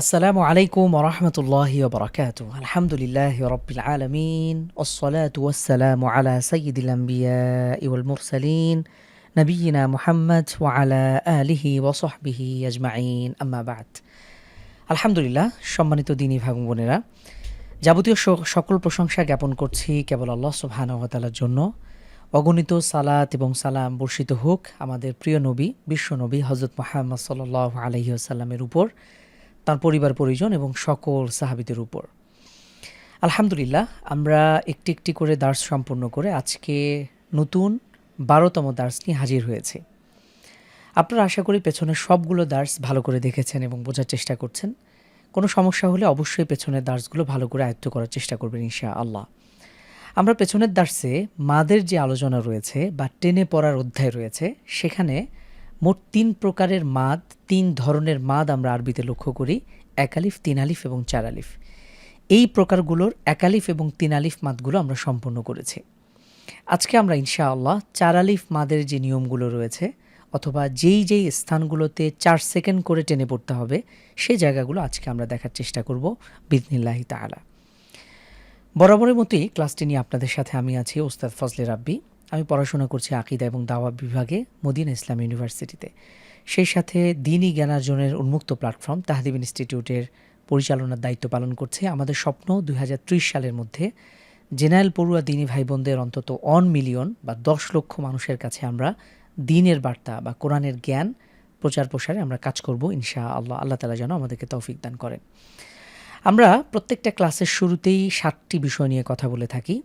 আসসালামু আলাইকুম ওরহমতুল্লাহ বরকাত আলহামদুলিল্লাহ রবিল আলমিন ওসলাত ওয়াসালাম আলা সঈদুলাম্বিয়া ইউল মুরসালিন নবীনা মুহাম্মদ ওয়ালা আলিহি ওসহবিহি আজমাইন আম্মাবাদ আলহামদুলিল্লাহ সম্মানিত দিনী ভাগ বোনেরা, যাবতীয় সকল প্রশংসা জ্ঞাপন করছি কেবল আল্লাহ সুবাহানতালার জন্য। অগণিত সালাত এবং সালাম বর্ষিত হোক আমাদের প্রিয় নবী, বিশ্ব নবী হজরত মোহাম্মদ সাল্লাহ আলহিউসাল্লামের উপর। তার পরিবার পরিজন এবং সকল সাহাবিদের উপর। আলহামদুলিল্লাহ, আমরা একটি একটি করে দার্স সম্পূর্ণ করে আজকে নতুন বারোতম দার্স নিয়ে হাজির হয়েছে। আপনারা আশা করি পেছনের সবগুলো দার্স ভালো করে দেখেছেন এবং বোঝার চেষ্টা করছেন। কোনো সমস্যা হলে অবশ্যই পেছনের দার্সগুলো ভালো করে আয়ত্ত করার চেষ্টা করবেন ইনশা আল্লাহ আমরা পেছনের দার্সে মাদের যে আলোচনা রয়েছে বা টেনে পড়ার অধ্যায় রয়েছে, সেখানে মোট তিন প্রকারের মাদ, তিন ধরনের মাদ আমরা আরবিতে লক্ষ্য করি একালিফ তিন আলিফ এবং চার আলিফ। এই প্রকারগুলোর একালিফ এবং তিন আলিফ মাদগুলো আমরা সম্পূর্ণ করেছি। আজকে আমরা ইনশাআল্লাহ চার আলিফ মাদের যে নিয়মগুলো রয়েছে, অথবা যেই যেই স্থানগুলোতে চার সেকেন্ড করে টেনে পড়তে হবে সেই জায়গাগুলো আজকে আমরা দেখার চেষ্টা করব বিদনিল্লাহি তাআলা। বরাবরের মতোই ক্লাসটি নিয়ে আপনাদের সাথে আমি আছি ওস্তাদ ফজলে রাব্বি। আমি পড়াশোনা করছি আকিদা এবং দাওয়া বিভাগে মদিনা ইসলাম ইউনিভার্সিটিতে। সেই সাথে দিনই জ্ঞানার্জনের উন্মুক্ত প্ল্যাটফর্ম তাহাদিব ইনস্টিটিউটের পরিচালনার দায়িত্ব পালন করছে। আমাদের স্বপ্ন দুই হাজার ত্রিশ সালের মধ্যে জেনারেল পড়ুয়া দিনী ভাই বোনদের অন্তত অন মিলিয়ন বা দশ লক্ষ মানুষের কাছে আমরা দিনের বার্তা বা কোরআনের জ্ঞান, প্রচার প্রসারে আমরা কাজ করব ইনশা আল্লাহ আল্লাহ তালা যেন আমাদেরকে তৌফিক দান করেন। আমরা প্রত্যেকটা ক্লাসের শুরুতেই সাতটি বিষয় নিয়ে কথা বলে থাকি।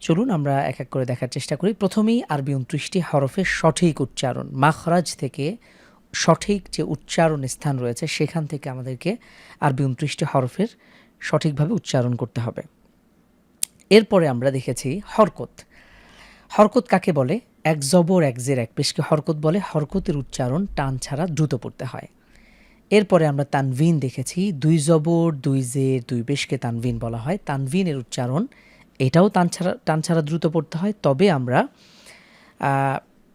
চলুন আমরা এক এক করে দেখার চেষ্টা করি। প্রথমেই আরবি উনত্রিশটি হরফের সঠিক উচ্চারণ। মাখরাজ থেকে সঠিক যে উচ্চারণ স্থান রয়েছে, সেখান থেকে আমাদেরকে আরবি উনত্রিশটি হরফের সঠিকভাবে উচ্চারণ করতে হবে। এরপরে আমরা দেখেছি হরকত। হরকত কাকে বলে? এক জবর, এক জের, এক পেশকে হরকত বলে। হরকতের উচ্চারণ টান ছাড়া দ্রুত পড়তে হয়। এরপরে আমরা তানভিন দেখেছি। দুই জবর, দুই জের, দুই বেশকে তানভিন বলা হয়। তানভিনের উচ্চারণ এটাও টান ছাড়া টান ছাড়া দ্রুত পড়তে হয়। তবে আমরা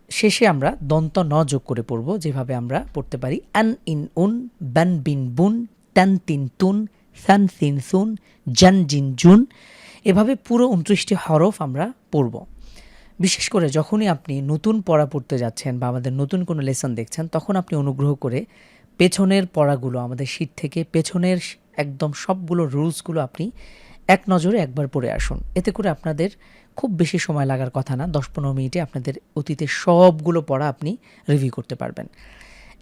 শেষে আমরা দন্ত ন যোগ করে পড়ব, যেভাবে আমরা পড়তে পারি। An in un ban bin bun tan tin Tun, San scene সুন, জান জিন জুন, এভাবে পুরো উনত্রিশটি হরফ আমরা পড়ব। বিশেষ করে যখনই আপনি নতুন পড়া পড়তে যাচ্ছেন বা আমাদের নতুন কোনো লেসন দেখছেন, তখন আপনি অনুগ্রহ করে পেছনের পড়াগুলো আমাদের শীত থেকে, পেছনের একদম সবগুলো রুলসগুলো আপনি এক নজরে একবার পড়ে আসুন। এতে করে আপনাদের খুব বেশি সময় লাগার কথা না দশ পনেরো মিনিটে আপনাদের অতীতে সবগুলো পড়া আপনি রিভিউ করতে পারবেন।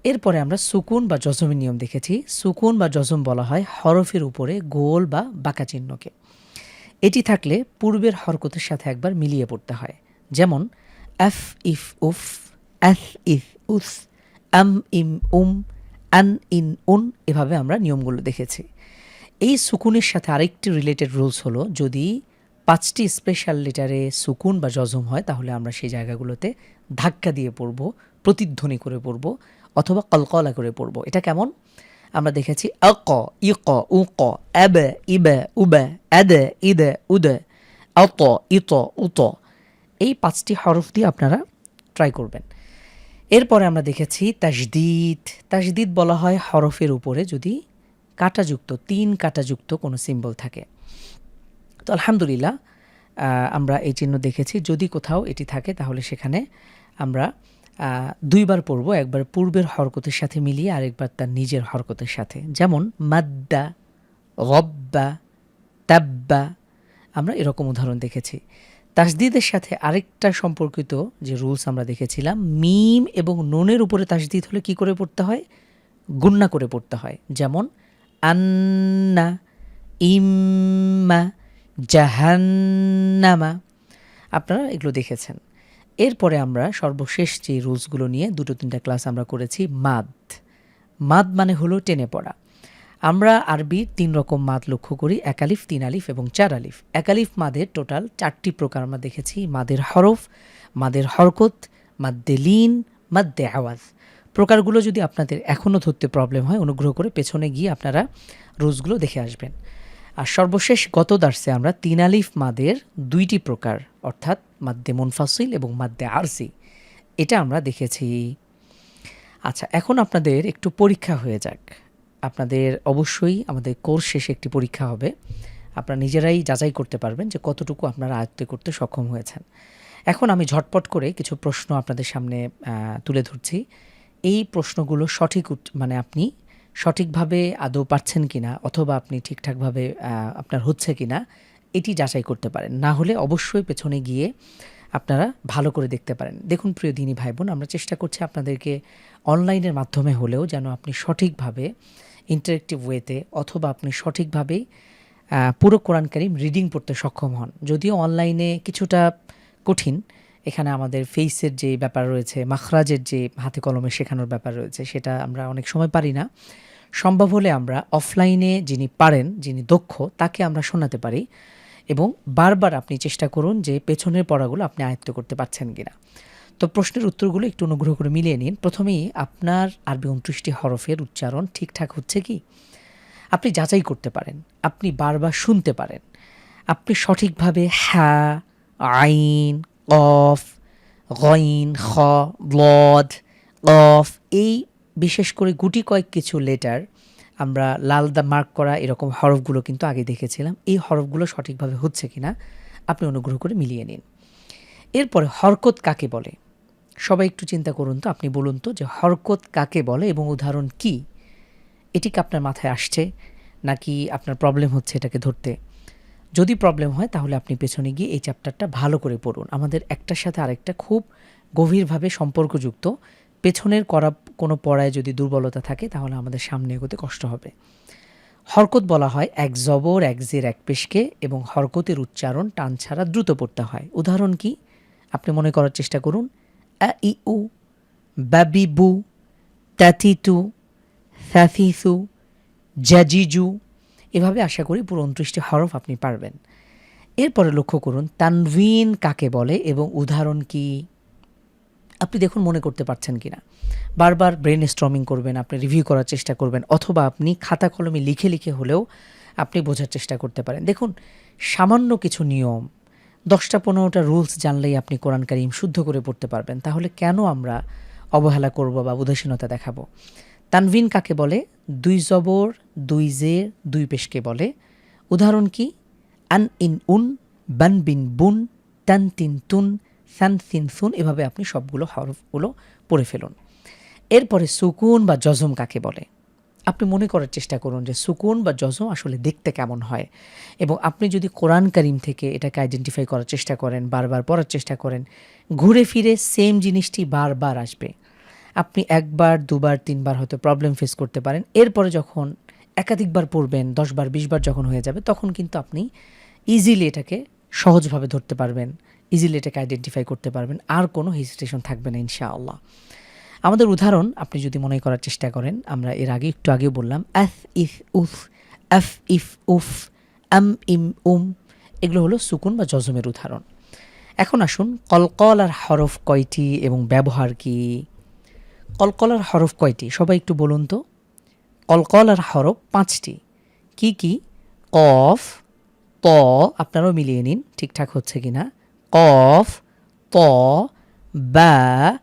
এরপরে আমরা সুকুন বা জজমের নিয়ম দেখেছি। সুকুন বা জজম বলা হয় হরফের উপরে গোল বা বাঁকা চিহ্নকে। এটি থাকলে পূর্বের হরকতের সাথে একবার মিলিয়ে পড়তে হয়। যেমন, ef, if, uf ef if, us am im, um an in, উন এভাবে আমরা নিয়মগুলো দেখেছি। এই সুকুনের সাথে আরেকটি রিলেটেড রুলস হলো, যদি পাঁচটি স্পেশাল লেটারে সুকুন বা জজম হয়, তাহলে আমরা সেই জায়গাগুলোতে ধাক্কা দিয়ে পড়ব, প্রতিধ্বনি করে পড়ব, অথবা কলকলা করে পড়ব। এটা কেমন? আমরা দেখেছি অক ইক, উক অ্যাব ইব, উব অ্যাদ ইদ, উদ অত ইত, উত। এই পাঁচটি হরফ দিয়ে আপনারা ট্রাই করবেন। এরপরে আমরা দেখেছি তাজদিদ তাজদিদ বলা হয় হরফের উপরে যদি কাটাযুক্ত, তিন কাটাযুক্ত কোনো সিম্বল থাকে। তো আলহামদুলিল্লাহ আমরা এই চিহ্ন দেখেছি। যদি কোথাও এটি থাকে, তাহলে সেখানে আমরা দুইবার পড়ব। একবার পূর্বের হরকতের সাথে মিলিয়ে আরেকবার তার নিজের হরকতের সাথে। যেমন, মাদ্দা রব্বা তাব্বা। আমরা এরকম উদাহরণ দেখেছি। তাসদিদের সাথে আরেকটা সম্পর্কিত যে রুলস আমরা দেখেছিলাম, মিম এবং নুনের উপরে তাসদিদ হলে কি করে পড়তে হয়? গুন্না করে পড়তে হয়। যেমন আন্না ইম্মা জাহান্নামা আপনারা এগুলো দেখেছেন। এরপরে আমরা সর্বশেষ যে রুলসগুলো নিয়ে দুটো তিনটা ক্লাস আমরা করেছি, মাদ। মাদ মানে হলো টেনে পড়া। আমরা আরবির তিন রকম মাদ লক্ষ্য করি একালিফ তিন আলিফ এবং চার আলিফ। একালিফ মাদের টোটাল চারটি প্রকার আমরা দেখেছি, মাদের হরফ, মাদের হরকত, মাদ্দে লিন, মাদ্দে আওয়াজ। প্রকারগুলো যদি আপনাদের এখনও ধরতে প্রবলেম হয়, অনুগ্রহ করে পেছনে গিয়ে আপনারা রুলসগুলো দেখে আসবেন। আর সর্বশেষ গত দার্সে আমরা তিন আলিফ মাদের দুইটি প্রকার, অর্থাৎ মাদ্দে মুনফাসিল এবং মাদ্দে আরসি। এটা আমরা দেখেছি। আচ্ছা এখন আপনাদের একটু পরীক্ষা হয়ে যাক। আপনাদের অবশ্যই আমাদের কোর্স শেষে একটি পরীক্ষা হবে। আপনারা নিজেরাই যাচাই করতে পারবেন যে কতটুকু আপনারা আয়ত্ত করতে সক্ষম হয়েছেন। এখন আমি ঝটপট করে কিছু প্রশ্ন আপনাদের সামনে তুলে ধরছি। এই প্রশ্নগুলো সঠিক মানে আপনি সঠিকভাবে আদৌ পারছেন কিনা অথবা আপনি ঠিকঠাকভাবে আপনার হচ্ছে কিনা, এটি যাচাই করতে পারেন। না হলে অবশ্যই পেছনে গিয়ে আপনারা ভালো করে দেখতে পারেন। দেখুন প্রিয় দিনী ভাই বোন আমরা চেষ্টা করছি আপনাদেরকে অনলাইনের মাধ্যমে হলেও যেন আপনি সঠিকভাবে ইন্টারেক্টিভ ওয়েতে অথবা আপনি সঠিকভাবে পুরো কোরআন কারিম রিডিং পড়তে সক্ষম হন। যদিও অনলাইনে কিছুটা কঠিন এখানে আমাদের ফেসের যে ব্যাপার রয়েছে, মাখরাজের যে হাতে কলমে শেখানোর ব্যাপার রয়েছে, সেটা আমরা অনেক সময় পারি না। সম্ভব হলে আমরা অফলাইনে যিনি পারেন, যিনি দক্ষ, তাকে আমরা শোনাতে পারি এবং বারবার আপনি চেষ্টা করুন যে পেছনের পড়াগুলো আপনি আয়ত্ত করতে পারছেন কিনা। তো প্রশ্নের উত্তরগুলো একটু অনুগ্রহ করে মিলিয়ে নিন। প্রথমেই আপনার আরবি উনত্রিশটি হরফের উচ্চারণ ঠিকঠাক হচ্ছে কি? আপনি যাচাই করতে পারেন, আপনি বারবার শুনতে পারেন, আপনি সঠিকভাবে হ্যাঁ আইন অফ, গইন, খ ব্লদ অফ, এই বিশেষ করে গুটি কয়েক কিছু লেটার আমরা লাল দা মার্ক করা এরকম হরফগুলো কিন্তু আগে দেখেছিলাম। এই হরফগুলো সঠিকভাবে হচ্ছে কিনা আপনি অনুগ্রহ করে মিলিয়ে নিন। এরপরে হরকত কাকে বলে? সবাই একটু চিন্তা করুন তো, আপনি বলুন তো যে হরকত কাকে বলে এবং উদাহরণ কি? এটি কি আপনার মাথায় আসছে নাকি আপনার প্রবলেম হচ্ছে এটাকে ধরতে? যদি প্রবলেম হয়, তাহলে আপনি পেছনে গিয়ে এই চ্যাপ্টারটা ভালো করে পড়ুন। আমাদের একটার সাথে আরেকটা খুব গভীরভাবে সম্পর্কযুক্ত। পেছনের করা কোনো পড়ায় যদি দুর্বলতা থাকে, তাহলে আমাদের সামনে এগোতে কষ্ট হবে। হরকত বলা হয়, এক জবর, এক জের, এক পেশকে এবং হরকতের উচ্চারণ টান ছাড়া দ্রুত পড়তে হয়। উদাহরণ কি? আপনি মনে করার চেষ্টা করুন আ ই উ বাবিবু, তাতিতু ফ্যাফিসু জাজিজু এভাবে আশা করি পুরো উনত্রিশটি হরফ আপনি পারবেন। এরপরে লক্ষ্য করুন, তানভিন কাকে বলে এবং উদাহরণ কি? আপনি দেখুন মনে করতে পারছেন কিনা। বারবার ব্রেন স্ট্রমিং করবেন, আপনি রিভিউ করার চেষ্টা করবেন, অথবা আপনি খাতা কলমে লিখে লিখে হলেও আপনি বোঝার চেষ্টা করতে পারেন। দেখুন, সামান্য কিছু নিয়ম, দশটা পনেরোটা রুলস জানলেই আপনি কোরআন কারিম শুদ্ধ করে পড়তে পারবেন। তাহলে কেন আমরা অবহেলা করব বা উদাসীনতা দেখাবো? তানভিন কাকে বলে? দুই জবর, দুই জের, দুই পেশকে বলে। উদাহরণ কি? আন ইন উন, বান বিন বুন, তান তিন তুন, সান সিন সুন, এভাবে আপনি সবগুলো হরফগুলো পড়ে ফেলুন। এরপরে সুকুন বা জজম কাকে বলে? আপনি মনে করার চেষ্টা করুন যে সুকুন বা জজম আসলে দেখতে কেমন হয়। এবং আপনি যদি কোরআন করিম থেকে এটাকে আইডেন্টিফাই করার চেষ্টা করেন, বারবার পড়ার চেষ্টা করেন, ঘুরে ফিরে সেম জিনিসটি বারবার আসবে। আপনি একবার, দুবার, তিনবার হয়তো প্রবলেম ফেস করতে পারেন। এরপরে যখন একাধিকবার পড়বেন, দশবার, বিশবার যখন হয়ে যাবে, তখন কিন্তু আপনি ইজিলি এটাকে সহজভাবে ধরতে পারবেন ইজিলি এটাকে আইডেন্টিফাই করতে পারবেন, আর কোনো হেজিটেশন থাকবে না, ইনশাআল্লাহ। আমাদের উদাহরণ আপনি যদি মনে করার চেষ্টা করেন, আমরা এর আগে একটু আগেও বললাম ef if uf ef if uf, am im উম, এগুলো হলো সুকুন বা জজমের উদাহরণ। এখন আসুন কলকল আর হরফ কয়টি এবং ব্যবহার কি? কলকলার হরফ কয়টি? সবাই একটু বলুন তো। কলকলার হরফ পাঁচটি। কি কি? কফ, ত, আপনারাও মিলিয়ে নিন, ঠিকঠাক হচ্ছে কি না কফ, ত, বা,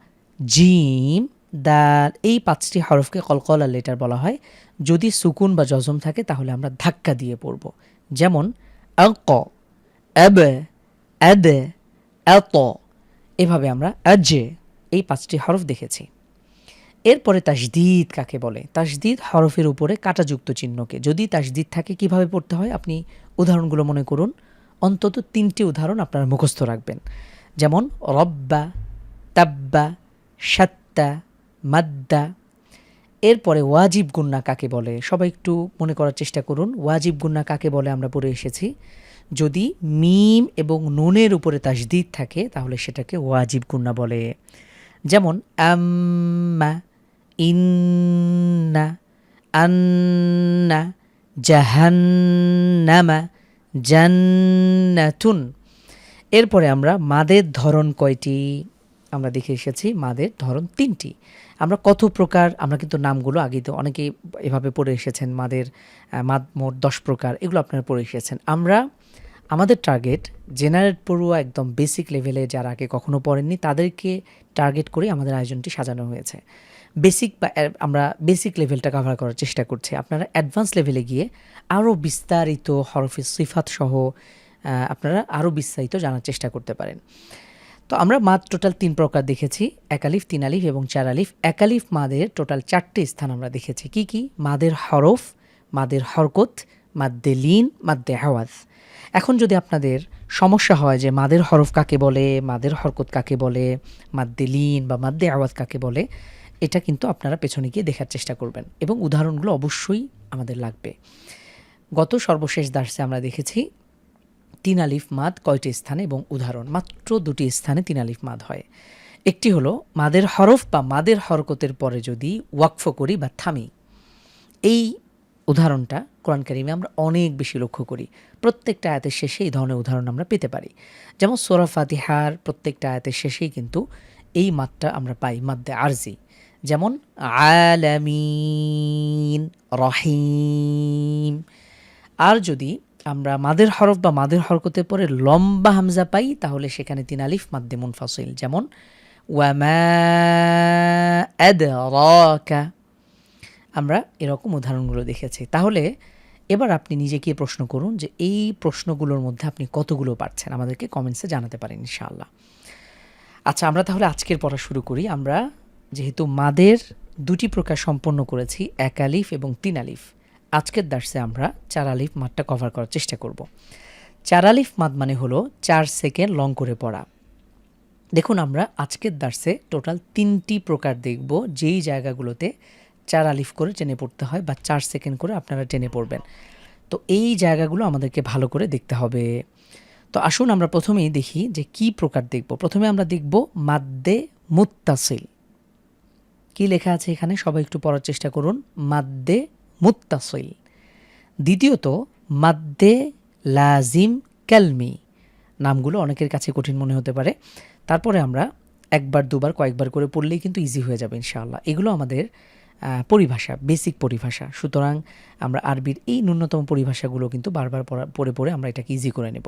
জিম দাল এই পাঁচটি হরফকে কলকলা লেটার বলা হয়। যদি সুকুন বা জজম থাকে, তাহলে আমরা ধাক্কা দিয়ে পড়ব। যেমন অক অ্যাব অ্যাদ এত। এভাবে আমরা অ্যাজে এই পাঁচটি হরফ দেখেছি। এরপরে তাসদিদ কাকে বলে? তাসদিদ হরফের উপরে কাটাযুক্ত চিহ্নকে। যদি তাসদিদ থাকে, কীভাবে পড়তে হয়? আপনি উদাহরণগুলো মনে করুন। অন্তত তিনটি উদাহরণ আপনারা মুখস্থ রাখবেন। যেমন, রব্বা, তাব্বা সাত্তা মাদ্দা। এরপরে ওয়াজিব গুন্না কাকে বলে? সবাই একটু মনে করার চেষ্টা করুন, ওয়াজিব গুন্না কাকে বলে আমরা পড়ে এসেছি? যদি মিম এবং নুনের উপরে তাসদিদ থাকে, তাহলে সেটাকে ওয়াজিব গুন্না বলে। যেমন, আম্মা ইন্না আন্না জাহান্নামা জান্নাতুন এরপরে আমরা মাদের ধরন কয়টি? আমরা দেখে এসেছি মাদের ধরন তিনটি। আমরা কত প্রকার, আমরা কিন্তু নামগুলো আগে তো অনেকেই এভাবে পড়ে এসেছেন, মাদের মাদ মোট দশ প্রকার, এগুলো আপনারা পড়ে এসেছেন। আমরা, আমাদের টার্গেট জেনারেট পড়ুয়া একদম বেসিক লেভেলে যারা আগে কখনো পড়েননি, তাদেরকে টার্গেট করে আমাদের আয়োজনটি সাজানো হয়েছে। বেসিক বা আমরা বেসিক লেভেলটা কভার করার চেষ্টা করছি। আপনারা অ্যাডভান্স লেভেলে গিয়ে আরও বিস্তারিত হরফে সিফাত সহ আপনারা আরও বিস্তারিত জানার চেষ্টা করতে পারেন। তো আমরা মাদ টোটাল তিন প্রকার দেখেছি একালিফ তিন আলিফ এবং চার আলিফ। একালিফ মাদের টোটাল চারটি স্থান আমরা দেখেছি। কি কি? মাদের হরফ, মাদের হরকত মাদ্দে লিন মাদ্দে হাওয়াজ। এখন যদি আপনাদের সমস্যা হয় যে মাদের হরফ কাকে বলে, মাদের হরকত কাকে বলে মাদ্দে লিন বা মাদ্দে আওয়াজ কাকে বলে এটা কিন্তু আপনারা পেছনে গিয়ে দেখার চেষ্টা করবেন। এবং উদাহরণগুলো অবশ্যই আমাদের লাগবে। গত সর্বশেষ দার্সে আমরা দেখেছি, তিন আলিফ মাদ কয়টি স্থানে এবং উদাহরণ। মাত্র দুটি স্থানে তিন আলিফ মাদ হয়। একটি হলো মাদের হরফ বা মাদের হরকতের পরে যদি ওয়াকফ করি বা থামি। এই উদাহরণটা কোরআন কারিমে আমরা অনেক বেশি লক্ষ্য করি। প্রত্যেকটা আয়াতের শেষে এই ধরনের উদাহরণ আমরা পেতে পারি। যেমন সোরা ফাতিহার প্রত্যেকটা আয়াতের শেষেই কিন্তু এই মাদটা আমরা পাই মাদ্দে আরজি। যেমন আলামিন, রহিম। আর যদি আমরা মাদের হরফ বা মাদের হরকতের পরে লম্বা হামজা পাই, তাহলে সেখানে তিন আলিফ, মাদ্দে মুনফাসিল। যেমন আমরা এরকম উদাহরণগুলো দেখেছি। তাহলে এবার আপনি নিজেকে প্রশ্ন করুন যে এই প্রশ্নগুলোর মধ্যে আপনি কতগুলো পারছেন? আমাদেরকে কমেন্টসে জানাতে পারেন, ইনশাআল্লাহ। আচ্ছা আমরা তাহলে আজকের পড়া শুরু করি। আমরা যেহেতু মাদের দুটি প্রকার সম্পন্ন করেছি, এক আলিফ এবং তিন আলিফ। আজকের দার্সে আমরা চার আলিফ মাদটা কভার করার চেষ্টা করব। চার আলিফ মাদ মানে হলো চার সেকেন্ড লং করে পড়া। দেখুন আমরা আজকের দার্সে টোটাল তিনটি প্রকার দেখব, যেই জায়গাগুলোতে চার আলিফ করে টেনে পড়তে হয় বা চার সেকেন্ড করে আপনারা টেনে পড়বেন। তো এই জায়গাগুলো আমাদেরকে ভালো করে দেখতে হবে। তো আসুন আমরা প্রথমেই দেখি যে কি প্রকার দেখব। প্রথমে আমরা দেখব মাদ্দে মুত্তাসিল। কি লেখা আছে এখানে? সবাই একটু পড়ার চেষ্টা করুন। মাদ্দে মুত্তাসিল। দ্বিতীয়ত, মাদ্দে লাজিম ক্যালমি নামগুলো অনেকের কাছে কঠিন মনে হতে পারে। তারপরে আমরা একবার, দুবার, কয়েকবার করে পড়লেই কিন্তু ইজি হয়ে যাবে ইনশাআল্লাহ। এগুলো আমাদের পরিভাষা বেসিক পরিভাষা। সুতরাং আমরা আরবির এই ন্যূনতম পরিভাষাগুলো কিন্তু বারবার পড়া, পড়ে আমরা এটাকে ইজি করে নেব।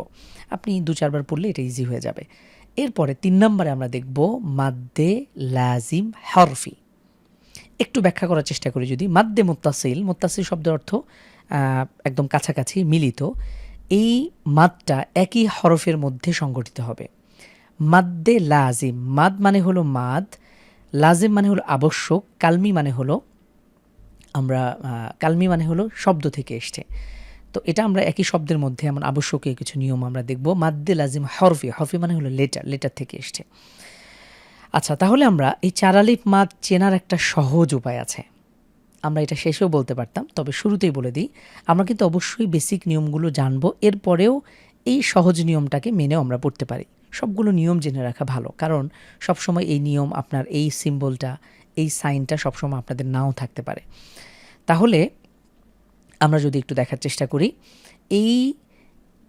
আপনি দু, চারবার পড়লে এটা ইজি হয়ে যাবে। এরপরে তিন নম্বরে আমরা দেখব মাদ্দে লাজিম হরফি। একটু ব্যাখ্যা করার চেষ্টা করি যদি। মাদ্দে মোত্তাসিল, মুত্তাসিল শব্দের অর্থ একদম কাছাকাছি, মিলিত। এই মাদটা একই হরফের মধ্যে সংগঠিত হবে। মাদ্দে লাজিম, মাদ মানে হলো মাদ, লাজিম মানে হলো আবশ্যক, কালমি মানে হলো আমরা কালমি মানে হলো শব্দ থেকে এসছে। তো এটা আমরা একই শব্দের মধ্যে, এমন আবশ্যকীয় কিছু নিয়ম আমরা দেখব। মাদ্দে লাজিম হরফি হরফি মানে হলো লেটার লেটার থেকে এসছে। আচ্ছা তাহলে আমরা এই চারালিপ মাছ চেনার একটা সহজ উপায় আছে। আমরা এটা শেষেও বলতে পারতাম, তবে শুরুতেই বলে দিই, আমরা কিন্তু অবশ্যই বেসিক নিয়মগুলো জানব, এরপরেও এই সহজ নিয়মটাকে মেনেও আমরা পড়তে পারি। সবগুলো নিয়ম জেনে রাখা ভালো, কারণ সবসময় এই নিয়ম আপনার এই সিম্বলটা এই সাইনটা সবসময় আপনাদের নাও থাকতে পারে। তাহলে আমরা যদি একটু দেখার চেষ্টা করি, এই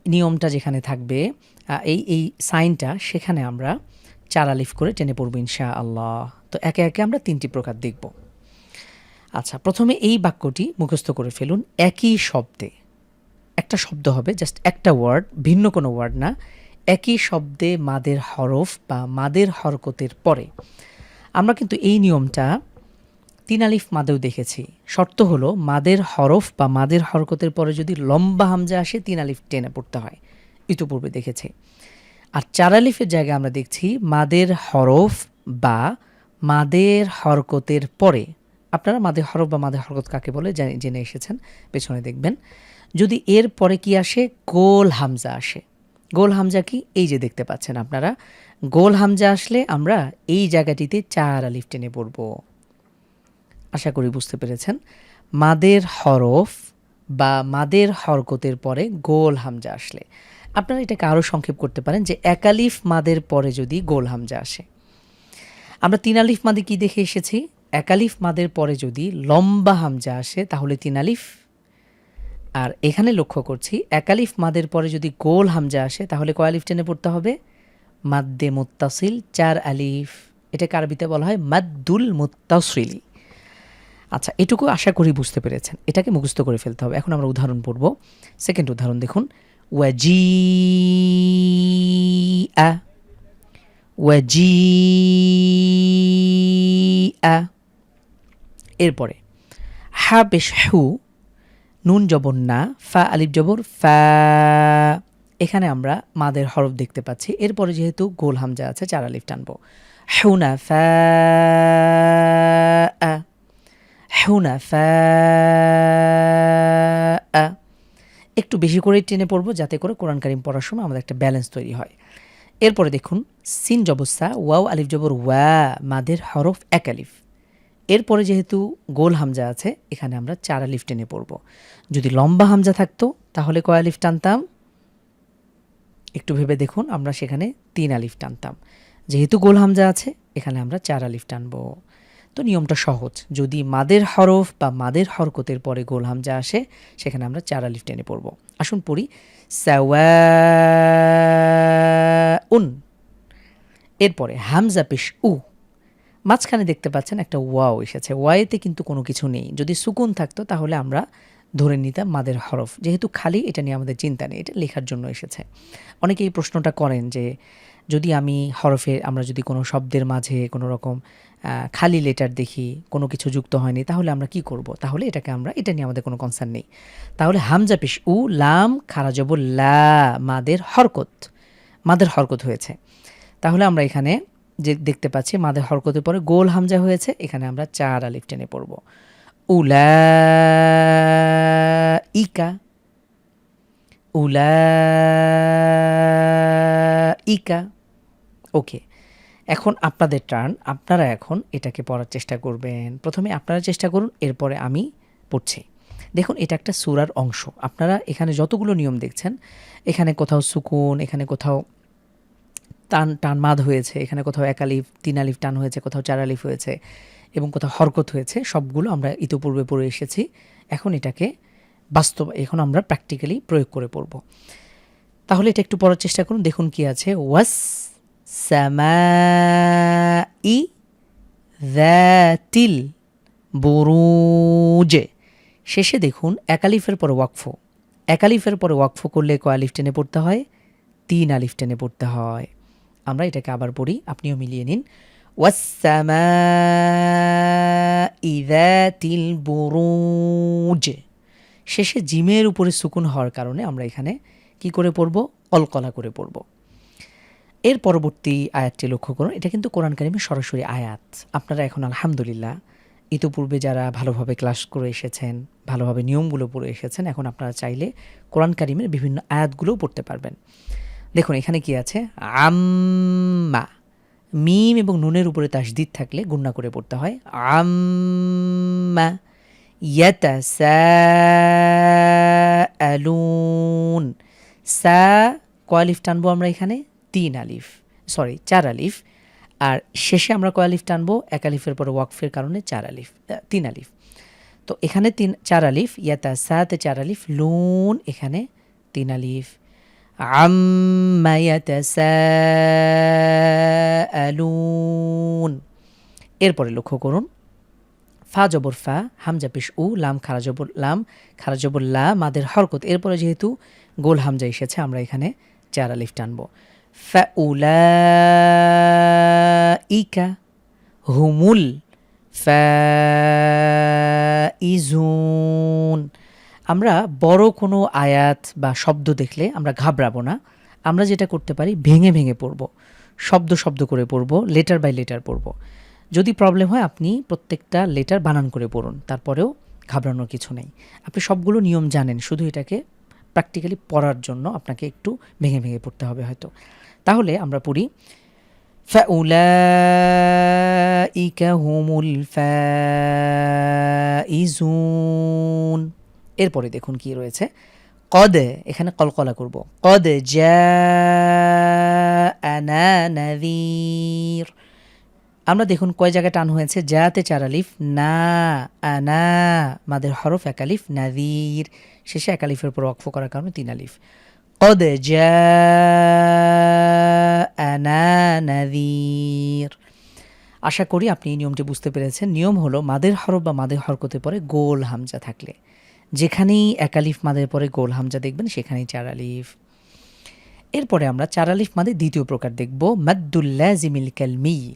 নিয়মটা যেখানে থাকবে এই এই সাইনটা সেখানে আমরা চার আলিফ করে টেনে পড়ব ইনশা আল্লাহ তো একে একে আমরা তিনটি প্রকার দেখব। আচ্ছা প্রথমে এই বাক্যটি মুখস্থ করে ফেলুন একই শব্দে। একটা শব্দ হবে জাস্ট একটা ওয়ার্ড ভিন্ন কোনো ওয়ার্ড না। একই শব্দে মাদের হরফ বা মাদের হরকতের পরে। আমরা কিন্তু এই নিয়মটা তিন আলিফ মাদেও দেখেছি। শর্ত হলো মাদের হরফ বা মাদের হরকতের পরে যদি লম্বা হামজা আসে, তিন আলিফ টেনে পড়তে হয়। ইতিপূর্বে দেখেছি। আর চার আলিফের জায়গায় আমরা দেখছি মাদের হরফ বা মাদের হরকতের পরে। আপনারা মাদের হরফ বা মাদের হরকত কাকে বলে জেনে- জেনে এসেছেন, পেছনে দেখবেন। যদি এর পরে কি আসে? গোল হামজা আসে। গোল হামজা কি? এই যে দেখতে পাচ্ছেন আপনারা। গোল হামজা আসলে আমরা এই জায়গাটিতে চার আলিফ টেনে পড়ব। আশা করি বুঝতে পেরেছেন। মাদের হরফ বা মাদের হরকতের পরে গোল হামজা আসলে। আপনারা এটাকে আরও সংক্ষেপ করতে পারেন যে একালিফ মাদের পরে যদি গোল হামজা আসে। আমরা তিন আলিফ মাদে কি দেখে এসেছি? একালিফ মাদের পরে যদি লম্বা হামজা আসে, তাহলে তিন আলিফ। আর এখানে লক্ষ্য করছি একালিফ মাদের পরে যদি গোল হামজা আসে, তাহলে কয় আলিফ টেনে পড়তে হবে? মাদ্দে মুত্তাসিল, চার আলিফ। এটাকে আরবিতে বলা হয় মাদ্দুল মুত্তাসিলি। আচ্ছা এটুকু আশা করি বুঝতে পেরেছেন। এটাকে মুখস্থ করে ফেলতে হবে। এখন আমরা উদাহরণ পড়ব। সেকেন্ড উদাহরণ দেখুন। ওয়াজি আ এরপরে হা পেশ হু নুন জবর না, ফা, আলিফ জবর, ফা। এখানে আমরা মাদের হরফ দেখতে পাচ্ছি। এরপরে যেহেতু গোল হামজা আছে, চার আলিফ টানবো। হেউনা ফা, আ। হেউনা ফা একটু বেশি করে টেনে পড়ব, যাতে করে কোরআন কারিম পড়ার সময় আমাদের একটা ব্যালেন্স তৈরি হয়। এরপরে দেখুন, সিন জবস্সা ওয়াও, আলিফ জবর, ওয়া, মাদের হরফ এক আলিফ। এরপরে যেহেতু গোল হামজা আছে, এখানে আমরা চার আলিফ টেনে পড়ব। যদি লম্বা হামজা থাকতো, তাহলে কয় আলিফ টানতাম? একটু ভেবে দেখুন, আমরা সেখানে তিন আলিফ টানতাম। যেহেতু গোল হামজা আছে, এখানে আমরা চার আলিফ টানবো। তো নিয়মটা সহজ। যদি মাদের হরফ বা মাদের হরকতের পরে গোল হামজা আসে, সেখানে আমরা চার আলিফ টেনে পড়ব। আসুন পড়ি। উন এরপরে হামজা পেশ উ। মাঝখানে দেখতে পাচ্ছেন একটা ওয়াও এসেছে। ওয়াইতে কিন্তু কোনো কিছু নেই। যদি সুকুন থাকতো, তাহলে আমরা ধরে নিতাম মাদের হরফ। যেহেতু খালি, এটা নিয়ে আমাদের চিন্তা নেই। এটা লেখার জন্য এসেছে। অনেকে এই প্রশ্নটা করেন যে, যদি আমি হরফে আমরা যদি কোনো শব্দের মাঝে কোনো রকম খালি লেটার দেখি, কোনো কিছু যুক্ত হয়নি, তাহলে আমরা কি করব? তাহলে এটাকে আমরা, এটা নিয়ে আমাদের কোনো কনসার্ন নেই। তাহলে হামজা পেশ, উ, লাম খারাজব লা, মাদের হরকত মাদের হরকত হয়েছে। তাহলে আমরা এখানে যে দেখতে পাচ্ছি, মাদের হরকতের পরে গোল হামজা হয়েছে, এখানে আমরা চার আলিফ টেনে পড়ব। উলা ইকা উলা ইকা ওকে। এখন আপনাদের টার্ন, আপনারা এখন এটাকে পড়ার চেষ্টা করবেন। প্রথমে আপনারা চেষ্টা করুন, এরপরে আমি পড়ছি। দেখুন, এটা একটা সুরার অংশ। আপনারা এখানে যতগুলো নিয়ম দেখছেন, এখানে কোথাও সুকুন, এখানে কোথাও টান টান মাদ হয়েছে, এখানে কোথাও এক আলিফ, তিন আলিফ টান হয়েছে, কোথাও চার আলিফ হয়েছে এবং কোথাও হরকত হয়েছে, সবগুলো আমরা ইতোপূর্বে পড়ে এসেছি। এখন এটাকে বাস্তব, এখন আমরা প্র্যাকটিক্যালি প্রয়োগ করে পড়ব। তাহলে এটা একটু পড়ার চেষ্টা করুন, দেখুন কি আছে। ওয়াস সামাই দ্যাতিল বুরুজে শেষে দেখুন, একালিফের পরে ওয়াকফ। একালিফের পরে ওয়াকফ করলে কয় আলিফ টেনে পড়তে হয়? তিন আলিফ টেনে পড়তে হয়। আমরা এটাকে আবার পড়ি, আপনিও মিলিয়ে নিন। ওয়াসামাইদাতিল বুরুজ। শেষে জিমের উপরে সুকুন হওয়ার কারণে আমরা এখানে কি করে পড়ব? অলকলা করে পড়ব। এর পরবর্তী আয়াতটি লক্ষ্য করুন। এটা কিন্তু কোরআন কারিমের সরাসরি আয়াত। আপনারা এখন আলহামদুলিল্লাহ ইতোপূর্বে যারা ভালোভাবে ক্লাস করে এসেছেন, ভালোভাবে নিয়মগুলো পড়ে এসেছেন, এখন আপনারা চাইলে কোরআন কারিমের বিভিন্ন আয়াতগুলোও পড়তে পারবেন। দেখুন, এখানে কি আছে? আম্মা। মিম এবং নুনের উপরে তাস তাসদিদ থাকলে গুন্না করে পড়তে হয়। আম্মা ইয়াতাসাআলুন। সা কয়ালিফ টানবো আমরা এখানে? তিন আলিফ সরি চার আলিফ আর শেষে আমরা কয়ালিফ টানবো এক আলিফের পরে ওয়াকফের কারণে চার আলিফ তিন আলিফ তো এখানে তিন চার আলিফ ইয়াতা সাতে চার আলিফ লুন এখানে তিন আলিফ عما يتساءلون এরপরে লক্ষ্য করুন ফা জবর ফা হামজা পেশ উ লাম খারা জবর লাম খারা জবর লা মাদের হরকত এরপরে যেহেতু গোল হামজা এসেছে আমরা এখানে চার আলিফ টানব হুমুল ফা ইজুন আমরা বড় কোনো আয়াত বা শব্দ দেখলে আমরা ঘাবড়াবো না। আমরা যেটা করতে পারি, ভেঙে ভেঙে পড়ব। শব্দ শব্দ করে পড়ব লেটার বাই লেটার পড়ব। যদি প্রবলেম হয়, আপনি প্রত্যেকটা লেটার বানান করে পড়ুন। তারপরেও ঘাবড়ানোর কিছু নেই। আপনি সবগুলো নিয়ম জানেন। শুধু এটাকে প্র্যাকটিক্যালি পড়ার জন্য আপনাকে একটু ভেঙে ভেঙে পড়তে হবে হয়তো। তাহলে আমরা পড়ি فأولئك هم الفائزون এরপরে দেখুন কি রয়েছে কদে এখানে কলকলা করব কদে নাদির আমরা দেখুন কয় জায়গায় টান হয়েছে জাতে চার আলিফ না আনা মাদের হরফ এক আলিফ নাদির শেষে এক আলিফের উপর অক্ফ করার কারণে তিন আলিফ কদ আনা নাদির আশা করি আপনি এই নিয়মটি বুঝতে পেরেছেন। নিয়ম হলো, মাদের হরফ বা মাদের হরকতে পরে গোল হামজা থাকলে। যেখানেই একালিফ মাদের পরে গোল হামজা দেখবেন, সেখানেই চার আলিফ। এরপরে আমরা চার আলিফ মাদের দ্বিতীয় প্রকার দেখব। মাদ্দুল্লাজিমিল কালমি।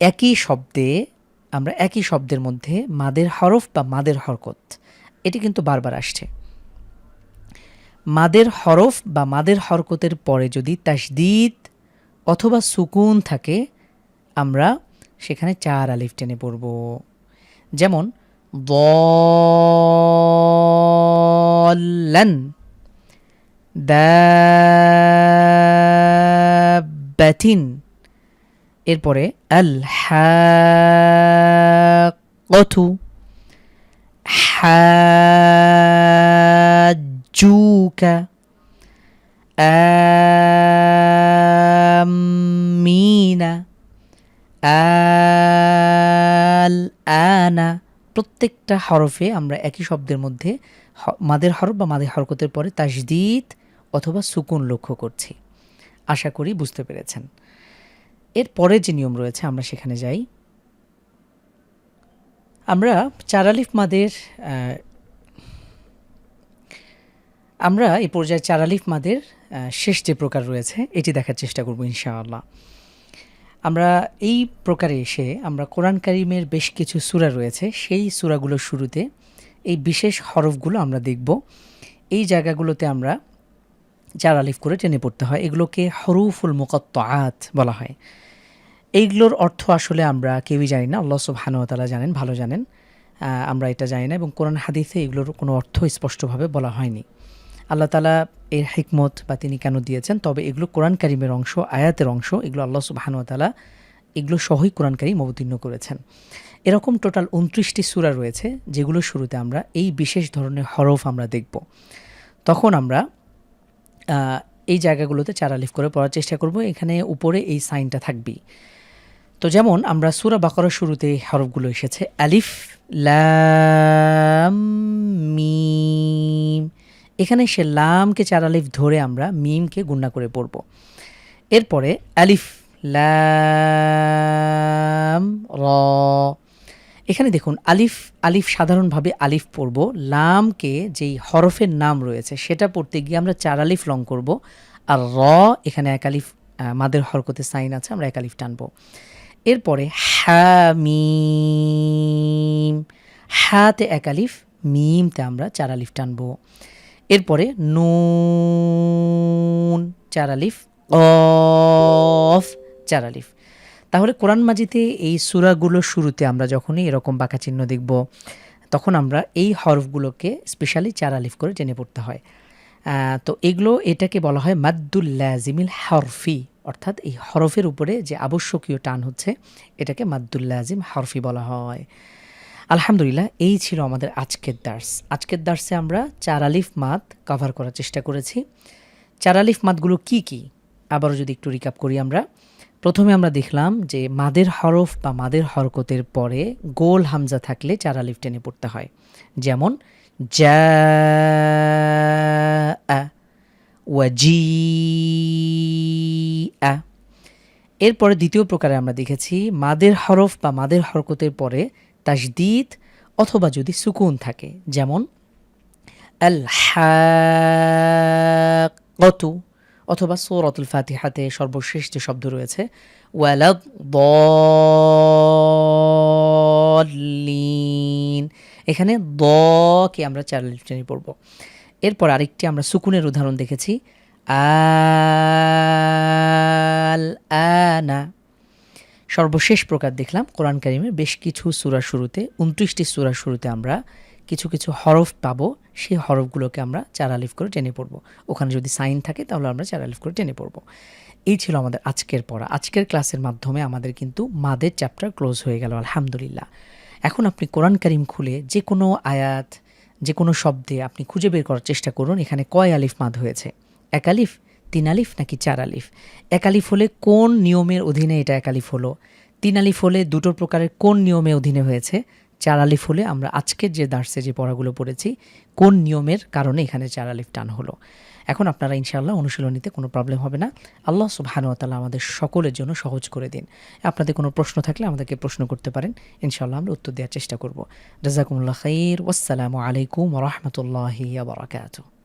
একই শব্দে, আমরা একই শব্দের মধ্যে মাদের হরফ বা মাদের হরকত। এটি কিন্তু বারবার আসছে। মাদের হরফ বা মাদের হরকতের পরে যদি তাসদিদ অথবা সুকুন থাকে, আমরা সেখানে চার আলিফ টেনে পড়ব। যেমন দলেন দাবাতিন এরপরে আল হাকতু হাজুকা আমিনা আনা প্রত্যেকটা হরফে আমরা একই শব্দের মধ্যে মাদের হরফ বা মাদের হরকতের পরে তাসদিদ অথবা সুকুন লক্ষ্য করছি। আশা করি বুঝতে পেরেছেন। এর পরে যে নিয়ম রয়েছে, আমরা সেখানে যাই। আমরা চারালিফ মাদের আমরা এই পর্যায়ে চারালিফ মাদের শেষ যে প্রকার রয়েছে, এটি দেখার চেষ্টা করব ইনশাআল্লাহ। আমরা এই প্রকারে এসে আমরা কোরআন কারিমের বেশ কিছু সূরা রয়েছে, সেই সূরাগুলোর শুরুতে এই বিশেষ হরফগুলো আমরা দেখব। এই জায়গাগুলোতে আমরা চার আলিফ করে টেনে পড়তে হয়। এগুলোকে হরুফুল মুকত্তাআত বলা হয়। এইগুলোর অর্থ আসলে আমরা কেউই জানি না। আল্লাহ তাআলা জানেন, ভালো জানেন। আমরা এটা জানি না এবং কোরআন হাদিসে এগুলোর কোনো অর্থ স্পষ্টভাবে বলা হয়নি। আল্লাহ তালা এর হিকমত বা তিনি কেন দিয়েছেন? তবে এগুলো কোরআন কারিমের অংশ, আয়াতের অংশ, এগুলো আল্লাহ সুবহানাহু এগুলো সহই কোরআন কারিম অবতীর্ণ করেছেন। এরকম টোটাল উনত্রিশটি সুরা রয়েছে, যেগুলোর শুরুতে আমরা এই বিশেষ ধরনের হরফ আমরা দেখব। তখন আমরা এই জায়গাগুলোতে চার আলিফ করে পড়ার চেষ্টা করব, এখানে উপরে এই সাইনটা থাকবেই। তো যেমন আমরা সুরা বাকরার শুরুতে হরফগুলো এসেছে, আলিফ, লাম, মিম এখানে সে লামকে চার আলিফ ধরে আমরা মিমকে গুণনা করে পড়ব। এরপরে আলিফ, লাম, র। এখানে দেখুন, আলিফ আলিফ সাধারণভাবে আলিফ পড়ব। লামকে যেই হরফের নাম রয়েছে, সেটা পড়তে গিয়ে আমরা চার আলিফ লং করব। আর র, এখানে এক আলিফ মাদের হরকতে সাইন আছে, আমরা এক আলিফ টানবো। এরপরে হামিম হাতে এক আলিফ, মিমতে আমরা চার আলিফ টানবো। এরপরে নুন চার আলিফ অফ চার আলিফ তাহলে কোরআন মাজিতে এই সুরাগুলোর শুরুতে আমরা যখনই এরকম বাঁকা চিহ্ন দেখব, তখন আমরা এই হরফগুলোকে স্পেশালি চার আলিফ করে জেনে পড়তে হয়। তো এগুলো এটাকে বলা হয় মাদ্দুল্লাজিমিল হরফি, অর্থাৎ এই হরফের উপরে যে আবশ্যকীয় টান হচ্ছে, এটাকে মাদ্দুল্লাজিম হরফি বলা হয়। আলহামদুলিল্লাহ, এই ছিল আমাদের আজকের দার্স। আজকের দার্সে আমরা চার আলিফ মাদ কভার করার চেষ্টা করেছি। চার আলিফ মাদগুলো কি কি? আবারও যদি একটু রিকাপ করি আমরা। প্রথমে আমরা দেখলাম যে মাদের হরফ বা মাদের হরকতের পরে গোল হামজা থাকলে চার আলিফ টেনে পড়তে হয়। যেমন যা ওয়াজি এরপরে দ্বিতীয় প্রকারে আমরা দেখেছি মাদের হরফ বা মাদের হরকতের পরে তাসদিদ অথবা যদি সুকুন থাকে, যেমন আল হাকতু অথবা সৌরতুল ফাতিহাতে সর্বশেষ যে শব্দ রয়েছে ওয়ালাদ দলিন এখানে দ কে আমরা চার লিফ পড়ব। এরপর আরেকটি আমরা সুকুনের উদাহরণ দেখেছি আল আনা সর্বশেষ প্রকার দেখলাম কোরআন কারিমের বেশ কিছু সূরার শুরুতে উনত্রিশটি সূরার শুরুতে আমরা কিছু কিছু হরফ পাবো। সেই হরফগুলোকে আমরা চার আলিফ করে টেনে পড়ব। ওখানে যদি সাইন থাকে তাহলে আমরা চার আলিফ করে টেনে পড়ব। এই ছিল আমাদের আজকের পড়া। আজকের ক্লাসের মাধ্যমে আমাদের কিন্তু মাদের চ্যাপ্টার ক্লোজ হয়ে গেল, আলহামদুলিল্লাহ। এখন আপনি কোরআন কারিম খুলে যে কোনো আয়াত যে কোনো শব্দে আপনি খুঁজে বের করার চেষ্টা করুন। এখানে কয় আলিফ মাদ হয়েছে? এক আলিফ? তিন আলিফ নাকি চার আলিফ এক আলিফ হলে কোন নিয়মের অধীনে এটা এক আলিফ হলো? তিন আলিফ হলে দুটো প্রকারের কোন নিয়মে অধীনে হয়েছে? চার আলিফ হলে আমরা আজকের যে দার্সে যে পড়াগুলো পড়েছি, কোন নিয়মের কারণে এখানে চার আলিফ টান হলো? এখন আপনারা ইনশাআল্লাহ অনুশীলনীতে কোনো প্রবলেম হবে না। আল্লাহ সুবহানুয়াতালা আমাদের সকলের জন্য সহজ করে দিন। আপনাদের কোনো প্রশ্ন থাকলে আমাদেরকে প্রশ্ন করতে পারেন। ইনশাআল্লাহ আমরা উত্তর দেওয়ার চেষ্টা করব। জাজাকুমুল্লাহ খাইর। ওয়াসসালামু আলাইকুম রহমতুল্লাহি বারাকাতুহ।